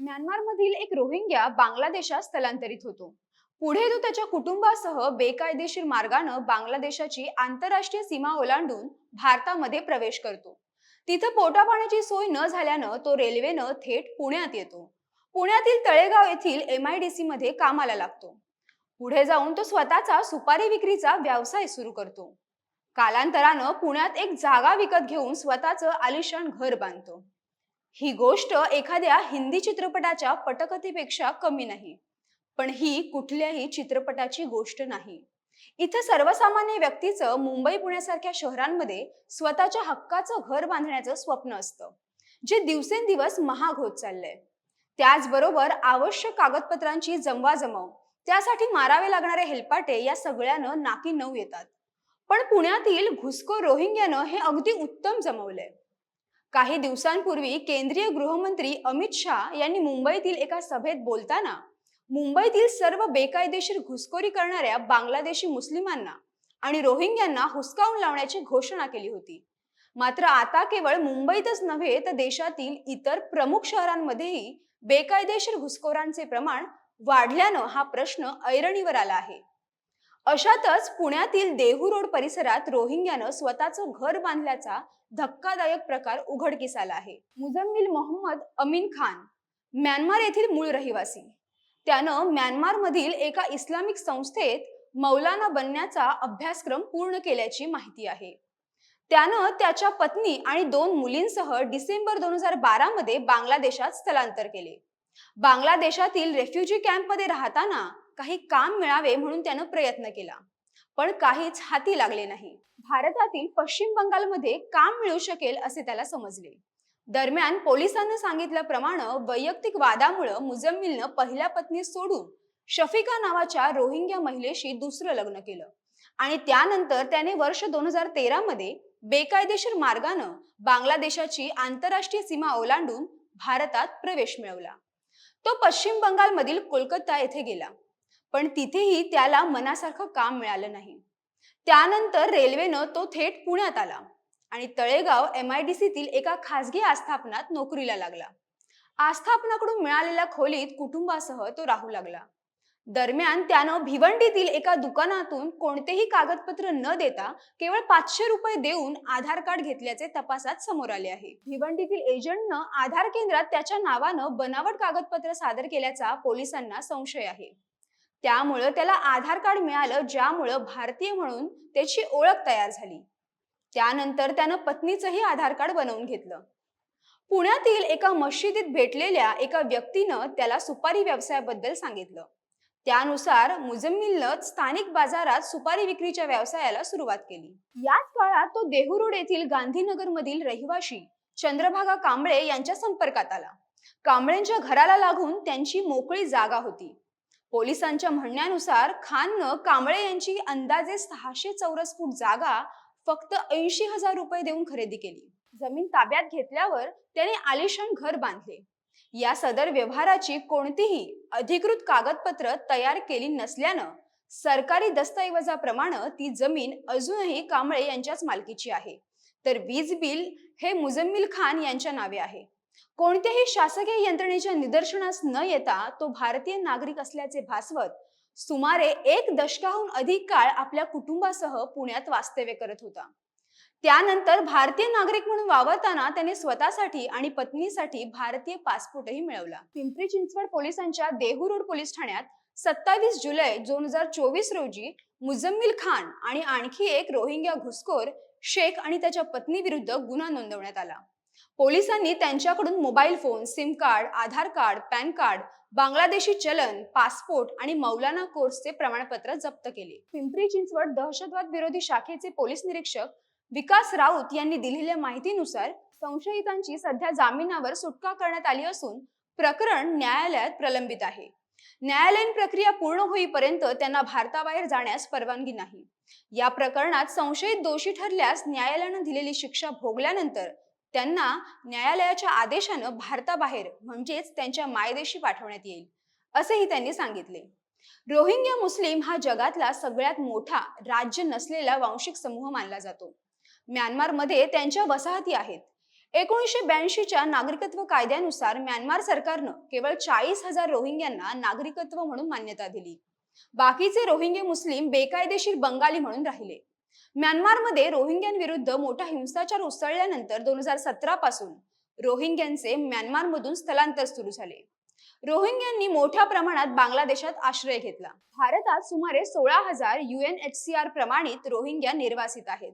म्यानमारमधील एक रोहिंग्या बांगलादेशात स्थलांतरित होतो. पुढे तो त्याच्या कुटुंबासह बेकायदेशीर मार्गानं बांगलादेशाची आंतरराष्ट्रीय सीमा ओलांडून भारतामध्ये प्रवेश करतो. तिथं पोटापाण्याची सोय न झाल्यानं तो रेल्वेनं थेट पुण्यात येतो. पुण्यातील तळेगाव येथील एम आय डी सी मध्ये कामाला लागतो. पुढे जाऊन तो स्वतःचा सुपारी विक्रीचा व्यवसाय सुरू करतो. कालांतरानं पुण्यात एक जागा विकत घेऊन स्वतःचं आलिशान घर बांधतो. ही गोष्ट एखाद्या हिंदी चित्रपटाच्या पटकथेपेक्षा कमी नाही. पण ही कुठल्याही चित्रपटाची गोष्ट नाही. इथं सर्वसामान्य व्यक्तीचं मुंबई पुण्यासारख्या शहरांमध्ये स्वतःच्या हक्काचं घर बांधण्याचं स्वप्न असतं जे दिवसेंदिवस महाग होत चाललंय. त्याचबरोबर आवश्यक कागदपत्रांची जमवाजमव त्यासाठी मारावे लागणारे हेलपाटे या सगळ्यानं नाकी नऊ येतात. पण पुण्यातील घुसखोर रोहिंग्यानं हे अगदी उत्तम जमवलंय. काही दिवसांपूर्वी केंद्रीय गृहमंत्री अमित शहा यांनी मुंबईतील एका सभेत बोलताना मुंबईतील सर्व बेकायदेशीर घुसखोरी करणाऱ्या बांगलादेशी मुस्लिमांना आणि रोहिंग्यांना हुसकावून लावण्याची घोषणा केली होती. मात्र आता केवळ मुंबईतच नव्हे तर देशातील इतर प्रमुख शहरांमध्येही बेकायदेशीर घुसखोरांचे प्रमाण वाढल्यानं हा प्रश्न ऐरणीवर आला आहे. अशातच पुण्यातील देहू रोड परिसरात रोहिंग्यानं स्वतःचं घर बांधल्याचा धक्कादायक प्रकार उघडकीस आला आहे. मुजम्मिल मोहम्मद अमीन खान म्यानमार येथील मूळ रहिवासी. त्यानं म्यानमारमधील एका इस्लामिक संस्थेत मौलाना बनण्याचा अभ्यासक्रम पूर्ण केल्याची माहिती आहे. त्यानं त्याच्या पत्नी आणि दोन मुलींसह डिसेंबर दोन हजार बारा मध्ये बांगलादेशात स्थलांतर केले. बांगलादेशातील रेफ्युजी कॅम्पमध्ये राहताना काही काम मिळावे म्हणून त्यानं प्रयत्न केला. पण काहीच हाती लागले नाही. भारतातील पश्चिम बंगालमध्ये काम मिळू शकेल असे त्याला समजले. दरम्यान पोलिसांनी सांगितल्याप्रमाणे वैयक्तिक वादामुळे मुजम्मिलनं पहिल्या पत्नी सोडून शफिका नावाच्या रोहिंग्या महिलेशी दुसरं लग्न केलं. आणि त्यानंतर त्याने वर्ष दोन हजार तेरा मध्ये बेकायदेशीर मार्गानं बांगलादेशाची आंतरराष्ट्रीय सीमा ओलांडून भारतात प्रवेश मिळवला. तो पश्चिम बंगालमधील कोलकाता येथे गेला. पण तिथेही त्याला मनासारखं काम मिळालं नाही. त्यानंतर रेल्वेनं तो थेट पुण्यात आला आणि तळेगाव एम आय डी सीतील एका खासगी आस्थापनात नोकरीला लागला. आस्थापनाकडून मिळालेल्या खोलीत कुटुंबासह तो राहू लागला. दरम्यान त्यानं भिवंडीतील एका दुकानातून कोणतेही कागदपत्र न देता केवळ पाचशे रुपये देऊन आधार कार्ड घेतल्याचे तपासात समोर आले आहे. भिवंडीतील एजंटनं आधार केंद्रात त्याच्या नावानं बनावट कागदपत्र सादर केल्याचा पोलिसांना संशय आहे. त्यामुळं त्याला आधार कार्ड मिळालं ज्यामुळं भारतीय म्हणून त्याची ओळख तयार झाली. त्यानंतर त्यानं पत्नीचंही आधार कार्ड बनवून घेतलं. पुण्यातील एका मशिदीत भेटलेल्या एका व्यक्तीनं त्याला सुपारी व्यवसायाबद्दल सांगितलं. त्यानुसार मुजम्मिलनं स्थानिक बाजारात सुपारी विक्रीच्या व्यवसायाला सुरुवात केली. याच काळात तो देहू येथील गांधीनगर मधील रहिवाशी चंद्रभागा कांबळे यांच्या संपर्कात आला. कांबळेंच्या घराला लागून त्यांची मोकळी जागा होती. पोलिसांच्या म्हणण्यानुसार खाननं कांबळे यांची अंदाजे सहाशे चौरस फूट जागा फक्त ऐंशी हजार रुपये देऊन खरेदी केली. जमीन ताब्यात घेतल्यावर त्याने आलिशान घर बांधले. या सदर व्यवहाराची कोणतीही अधिकृत कागदपत्र तयार केली नसल्यानं सरकारी दस्तऐवजाप्रमाणे ती जमीन अजूनही कांबळे यांच्याच मालकीची आहे. तर वीज बिल हे मुजम्मिल खान यांच्या नावे आहे. कोणत्याही शासकीय यंत्रणेच्या निदर्शनास न येता तो भारतीय नागरिक असल्याचे भासवत सुमारे एक दशकाहून अधिक काळ आपल्या कुटुंबासह पुण्यात वास्तव्य करत होता. त्यानंतर भारतीय नागरिक म्हणून वावरताना त्याने स्वतःसाठी आणि पत्नीसाठी भारतीय पासपोर्टही मिळवला. पिंपरी चिंचवड पोलिसांच्या देहू रोड पोलीस ठाण्यात सत्तावीस जुलै दोन हजार चोवीस रोजी मुजम्मिल खान आणि आणखी एक रोहिंग्या घुसखोर शेख आणि त्याच्या पत्नी विरुद्ध गुन्हा नोंदवण्यात आला. पोलिसांनी त्यांच्याकडून mobile phone SIM card Aadhaar card PAN card Bangladeshi चलन पासपोर्ट आणि मौलाना कोर्सचे प्रमाणपत्र जप्त केले. पिंपरी चिंचवड दहशतवाद विरोधी शाखेचे पोलीस निरीक्षक विकास राऊत यांनी दिलेल्या माहितीनुसार संशयितांची सध्या जामिनावर सुटका करण्यात आली असून प्रकरण न्यायालयात प्रलंबित आहे. न्यायालयीन प्रक्रिया पूर्ण होईपर्यंत त्यांना भारताबाहेर जाण्यास परवानगी नाही. या प्रकरणात संशयित दोषी ठरल्यास न्यायालयानं दिलेली शिक्षा भोगल्यानंतर त्यांना न्यायालयाच्या आदेशानं भारताबाहेर म्हणजेच त्यांच्या मायदेशी पाठवण्यात येईल असेही त्यांनी सांगितले. रोहिंग्या मुस्लिम हा जगातला सगळ्यात मोठा राज्य नसलेला वांशिक समूह मानला जातो. म्यानमारमध्ये त्यांच्या वसाहती आहेत. एकोणीसशे ब्याऐंशीच्या नागरिकत्व कायद्यानुसार म्यानमार सरकारनं केवळ चाळीस हजार रोहिंग्यांना नागरिकत्व म्हणून मान्यता दिली. बाकीचे रोहिंगे मुस्लिम बेकायदेशीर बंगाली म्हणून राहिले. म्यानमारमध्ये रोहिंग्यांविरुद्ध मोठा हिंसाचार उसळल्यानंतर दोन हजार सतरा पासून रोहिंग्यांचे म्यानमारमधून स्थलांतर सुरू झाले. रोहिंग्यांनी मोठ्या प्रमाणात बांगलादेशात आश्रय घेतला. भारतात सुमारे सोळा हजार युएन एच सी आर प्रमाणित रोहिंग्या निर्वासित आहेत.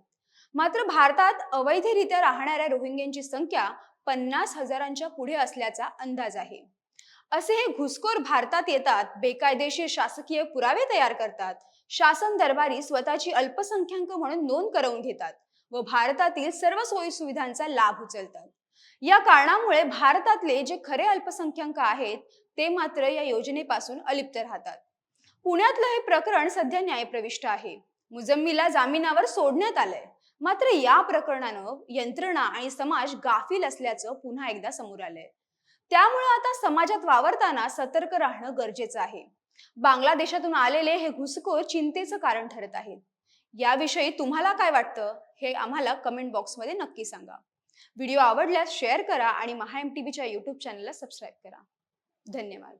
मात्र भारतात अवैधरित्या राहणाऱ्या रोहिंग्यांची संख्या पन्नास हजारांच्या पुढे असल्याचा अंदाज आहे. असे हे घुसखोर भारतात येतात बेकायदेशीर शासकीय पुरावे तयार करतात. शासन दरबारी स्वतःची अल्पसंख्याक म्हणून नोंद करवून घेतात व भारतातील सर्व सोयी सुविधांचा लाभ उचलतात. या कारणामुळे भारतातले जे खरे अल्पसंख्याक आहेत ते मात्र या योजनेपासून अलिप्त राहतात. पुण्यातलं हे प्रकरण सध्या न्यायप्रविष्ट आहे. मुजम्मीला जामिनावर सोडण्यात आलंय. मात्र या प्रकरणानं यंत्रणा आणि समाज गाफील असल्याचं पुन्हा एकदा समोर आलंय. त्यामुळे आता समाजात वावरताना सतर्क राहणं गरजेचं आहे. बांगलादेशातून आलेले हे घुसखोर चिंतेचं कारण ठरत आहेत. याविषयी तुम्हाला काय वाटतं हे आम्हाला कमेंट बॉक्समध्ये नक्की सांगा. व्हिडिओ आवडल्यास शेअर करा आणि महा एम टी व्हीच्या युट्यूब चॅनलला सबस्क्राईब करा. धन्यवाद.